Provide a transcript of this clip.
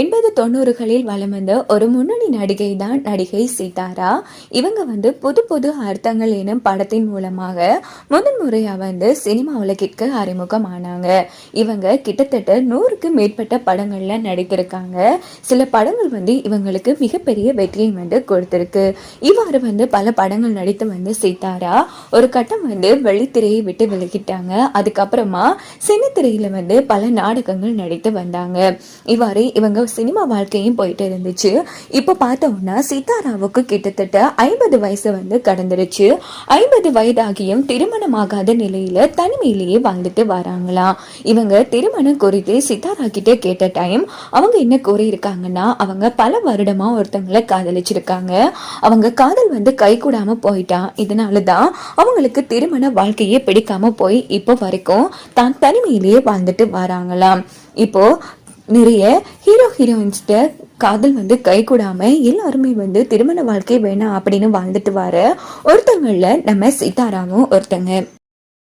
எண்பது தொண்ணூறுகளில் வலம் வந்த ஒரு முன்னணி நடிகை தான் நடிகை சீதாரா இவங்க வந்து புது புது அர்த்தங்கள் எனும் படத்தின் மூலமாக முதன் முறையாக வந்து சினிமா உலகிற்கு அறிமுகமானாங்க. இவங்க கிட்டத்தட்ட நூறுக்கு மேற்பட்ட படங்கள்ல நடித்திருக்காங்க. சில படங்கள் வந்து இவங்களுக்கு மிகப்பெரிய வெற்றியை வந்து கொடுத்திருக்கு. இவ்வாறு வந்து பல படங்கள் நடித்து வந்து சீதாரா ஒரு கட்டம் வந்து வெள்ளித்திரையை விட்டு விலகிட்டாங்க. அதுக்கப்புறமா சின்னத்திரையில வந்து பல நாடகங்கள் நடித்து வந்தாங்க. இவ்வாறு இவங்க சினிமா வாழ்க்கையும் போயிட்டு இருந்துச்சு. இப்போ பார்த்தோம்னா சீதாராவுக்கு கிட்டத்தட்ட ஐம்பது வயசு வந்து கடந்துருச்சு. ஐம்பது வயதாகியும் திருமணமாகாத நிலையில தனிமையிலேயே வாழ்ந்துட்டு வராங்களாம் இவங்க திருமணம் குறித்து சித்தாரா கிட்ட கேட்ட டைம் அவங்க என்ன கூறியிருக்காங்கன்னா அவங்க பல வருடமா ஒருத்தவங்களை காதலிச்சிருக்காங்க. அவங்க காதல் வந்து கை கூடாம போயிட்டான் இதனால தான் அவங்களுக்கு திருமண வாழ்க்கையே பிடிக்காம போய் இப்போ வரைக்கும் தான் தனிமையிலேயே வாழ்ந்துட்டு வராங்களாம். இப்போ நிறைய ஹீரோ ஹீரோயின்ஸ்ட காதல் வந்து கை கூடாம எல்லாருமே வந்து திருமண வாழ்க்கை வேணாம் அப்படின்னு வாழ்ந்துட்டு வர ஒருத்தவங்கள நம்ம சீதாராமும் ஒருத்தங்க.